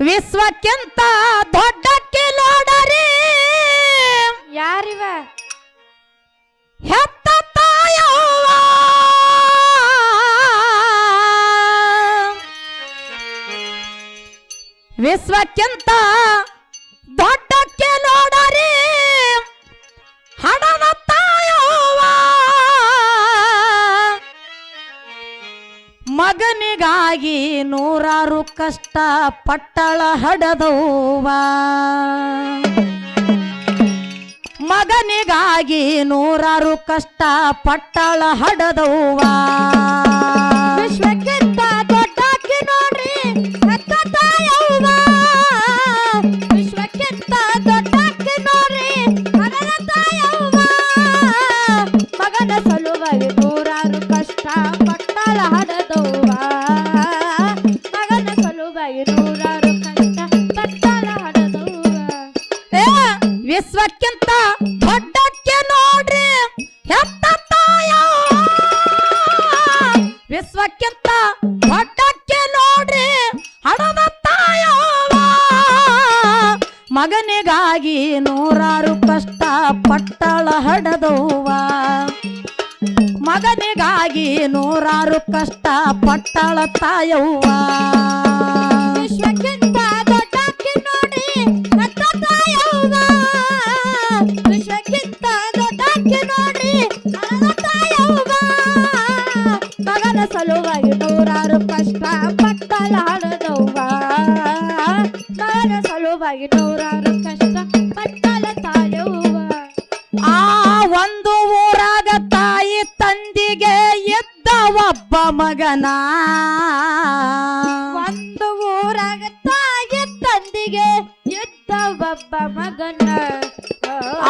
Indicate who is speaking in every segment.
Speaker 1: ವಿಶ್ವಕ್ಕಿಂತ ದೊಡ್ಡ ಕಿಲೋಡರಿ
Speaker 2: ಯಾರಿವ?
Speaker 1: ಹೆತ್ತ ತಾಯವ್ವ. ವಿಶ್ವಕ್ಕಿಂತ ಕಷ್ಟ ಪಟ್ಟಳ ಹಡದವ್ವ. ಮಗನಿಗಾಗಿ ನೂರಾರು ಕಷ್ಟ ಪಟ್ಟಳ ಹಡದವ್ವ.
Speaker 2: ವಿಶ್ವಕ್ಕಿಂತ ಸಲುವಾಗಿ ನೂರಾರು ಕಷ್ಟ ಪಟ್ಟಳ
Speaker 1: ಮಗನಿಗಾಗಿ ನೂರಾರು ಕಷ್ಟ ಪಟ್ಟಳ ಹಡದವ್ವ. ಮಗನಿಗಾಗಿ ನೂರಾರು ಕಷ್ಟ ಪಟ್ಟಳ ತಾಯವ್ವ
Speaker 2: ನೂರಾರು ಕಷ್ಟ ಪಟ್ಟಲ ತಾಯವ್ವ
Speaker 1: ಆ ಒಂದು ಊರಾಗ ತಾಯಿ ತಂದಿಗೆ ಇದ್ದ ಒಬ್ಬ ಮಗನ.
Speaker 2: ಒಂದು ಊರಾಗ ತಾಯಿ ತಂದಿಗೆ ಇದ್ದ ಒಬ್ಬ ಮಗನ.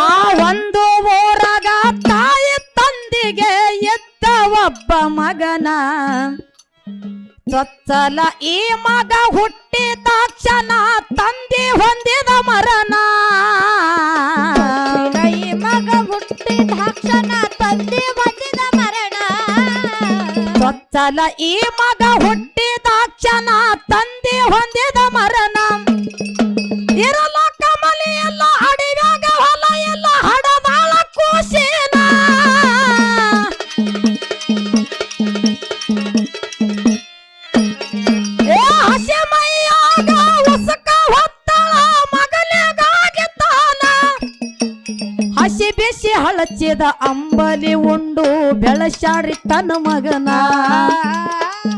Speaker 1: ಆ ಒಂದು ಊರಾಗ ತಾಯಿ ತಂದಿಗೆ ಇದ್ದ ಒಬ್ಬ ಮಗನ. ಚೊಚ್ಚಲ ಈ ಮಗ ಹುಟ್ಟಿದ ಕ್ಷಣ ತಂದೆ ಹೊಂದಿದ ಮರಣ
Speaker 2: ಈ ಮಗ ಹುಟ್ಟಿದ ಕ್ಷಣ ತಂದೆ ಬಂದಿದ ಮರಣ
Speaker 1: ಚೊಚ್ಚಲ ಈ ಮಗ ಹುಟ್ಟಿದ ಕ್ಷಣ ತಂದೆ ಹೊಂದಿದ ಮರಣ ಹಳಚಿದ ಅಂಬಲಿ ಉಂಡು ಬೆಳಶಾಡಿ ತನ್ನ ಮಗನ.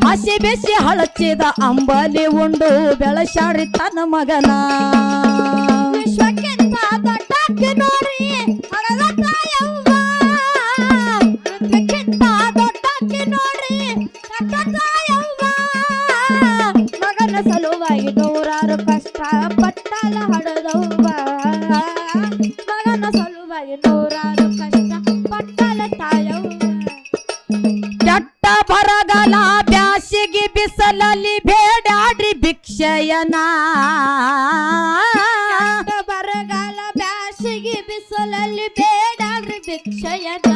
Speaker 1: ಹಸಿ ಬೆಸಿ ಹಳಚಿದ ಅಂಬಲಿ ಉಂಡು ಬೆಳಶಾಡಿ ತನ್ನ ಮಗನ
Speaker 2: ಮಗನ ಸಲುವಾಗಿ ನೂರಾರು ಕಷ್ಟ ಪಟ್ಟಲ ಹಡದವ್ವ
Speaker 1: ಬಿಸಿಲಲ್ಲಿ ಬೇಡಾಳ್ರಿ ಭಿಕ್ಷಯನ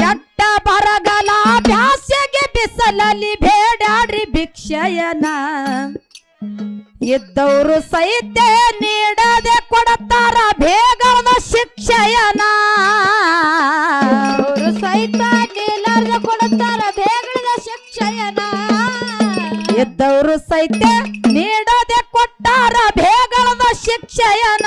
Speaker 2: ಕೆಟ್ಟ ಬರಗಲ ಬ್ಯಾಸಿಗೆ ಬಿಸಲಲ್ಲಿ ಬೇಡಾಡ್ರಿ ಭಿಕ್ಷಯನ
Speaker 1: ಇದ್ದವರು ಸಹಿತ ನೀಡದೆ ಕೊಡತಾರ ಬೇಗದ ಶಿಕ್ಷಯನ
Speaker 2: ಅವರು ಸಹಿತ ನೀಲಾರ್ದ ಕೊಡುತ್ತಾರ ಬೇಗದ ಶಿಕ್ಷಯನ
Speaker 1: ಇದ್ದವರು ಸಹಿತ ನೀಡದೆ ಕೊಟ್ಟಾರ ಬೇಗದ ಶಿಕ್ಷಯನ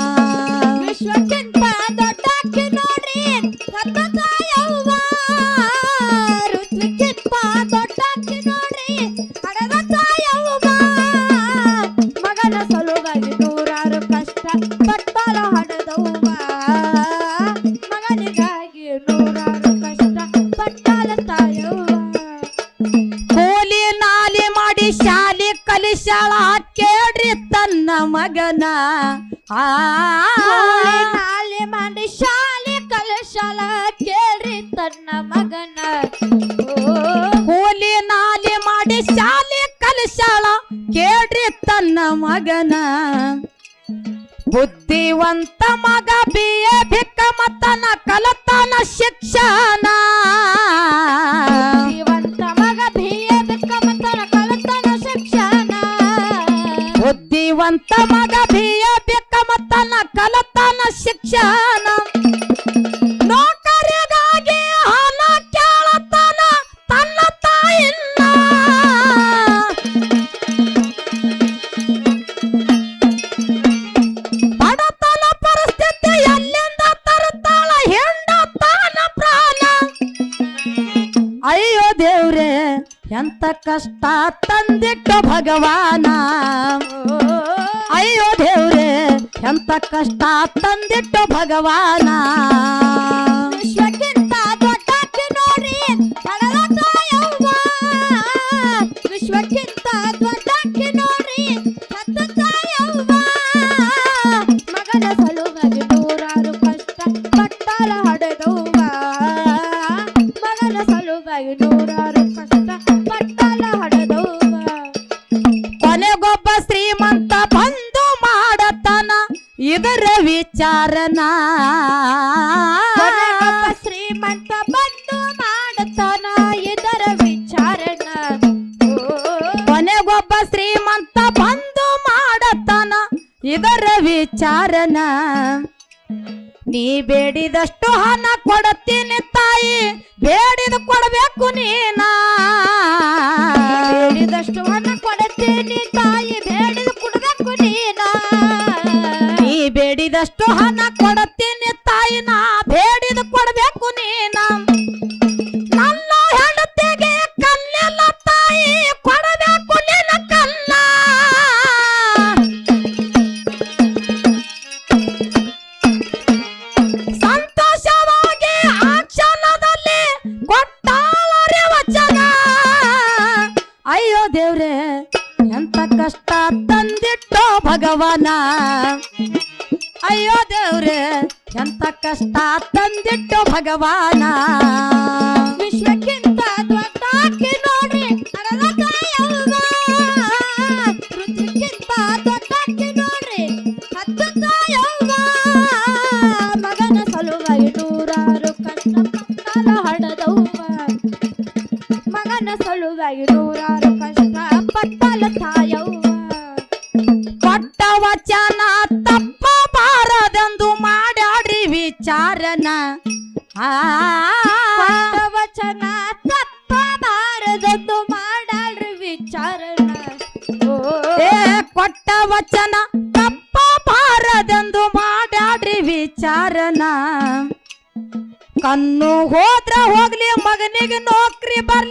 Speaker 2: ವಿಶ್ವಕ್ಕಿಂತ ಮಗನ ಸಲುವಾಗಿ ಕಷ್ಟ ಕಷ್ಟ
Speaker 1: ನಾಲಿ ಮಾಡಿ ಶಾಲಿ ಕಲಿಸಿ ಕಲಶಾಳ ಕೇಳ್ರಿ ತನ್ನ ಮಗನ.
Speaker 2: ನಾಲಿ ಮಾಡಿ ಶಾಲೆ ಕಲಶಾಲ ಕೇಳ್ರಿ ತನ್ನ ಮಗನ.
Speaker 1: ಕೂಲಿ ನಾಲಿ ಮಾಡಿ ಶಾಲೆ ಕಲಶಾಲ ಕೇಳ್ರಿ ತನ್ನ ಮಗನ. ಬುದ್ಧಿವಂತ ಮಗ ಬಿಯ ಭಿಕ್ಕ ಮತನ ಕಲತನ ಶಿಕ್ಷಣ. ಬುದ್ಧಿವಂತ ಮಗ ಬಿಯ ಭಿಕ್ಕ ಮತ್ತನ ಕಲತನ ಶಿಕ್ಷಣ. ಎಂತ ಕಷ್ಟ ತಂದಿಟ್ಟು ಭಗವಾನ? ಅಯ್ಯೋ ದೇವ್ರೆ ಎಂತ ಕಷ್ಟ ತಂದಿಟ್ಟು ಭಗವಾನ? ಇದರ ವಿಚಾರನ
Speaker 2: ಶ್ರೀಮಂತ ಬಂದು ಮಾಡತಾನ ಇದರ ವಿಚಾರಣ ಓ,
Speaker 1: ಕೊನೆಗೊಬ್ಬ ಶ್ರೀಮಂತ ಬಂದು ಮಾಡತನ ಇದರ ವಿಚಾರನ. ನೀ ಬೇಡಿದಷ್ಟು ಹಣ ಕೊಡತೀನಿ ತಾಯಿ ಬೇಡಿದ ಕೊಡಬೇಕು ನೀನಾ.
Speaker 2: ಬೇಡಿದಷ್ಟು
Speaker 1: ಬೇಡಿದಷ್ಟು ಹಣ ಕೊಡತೀನಿ ತಾಯಿ ಬೇಡಿದ ಕೊಡಬೇಕು ನೀನ. ನನ್ನ ಹೆಂಡತಿಗೆ ಕಲ್ಲೆಲ್ಲ ತಾಯಿ ಕೊಡಬೇಕು ನಿನ್ನ ಕಲ್ಲ. ಸಂತೋಷವಾಗಿ ಆ ಕ್ಷಣದಲ್ಲಿ ಕೊಟ್ಟಾಳರೆ ವಚನ. ಅಯ್ಯೋ ದೇವ್ರೆ, ಎಂತ ಕಷ್ಟ ತಂದಿಟ್ಟೋ ಭಗವಾನ. ಅಯ್ಯೋ ದೇವ್ರೆ, ಎಂತ ಕಷ್ಟ ತಂದಿಟ್ಟು ಭಗವಾನ.
Speaker 2: ವಿಶ್ವಕ್ಕಿಂತ ದೊಡ್ಡಾಕಿ ತಾಯವ್ವ ರುಚಿಕ್ಕಿಂತ ದೊಡ್ಡಾಕಿ ನೋಡ್ರಿ ಹತ್ತು ತಾಯವ್ವ ಮಗನ ಸಲುವಾಗಿ ನೂರಾರು ಕಷ್ಟ ಪಟ್ಟಾಲ ಹಣದವ್ವ. ಮಗನ ಸಲುವಾಗಿ ನೂರಾರು
Speaker 1: ಕೊಟ್ಟ ತಪ್ಪ ಬಾರದೆಂದು ಮಾಡ್ಯಾಡ್ರಿ ವಿಚಾರನ. ಕಣ್ಣು ಹೋದ್ರ ಹೋಗ್ಲಿ ಮಗನಿಗೆ ನೌಕರಿ ಬರ್ಲಿ.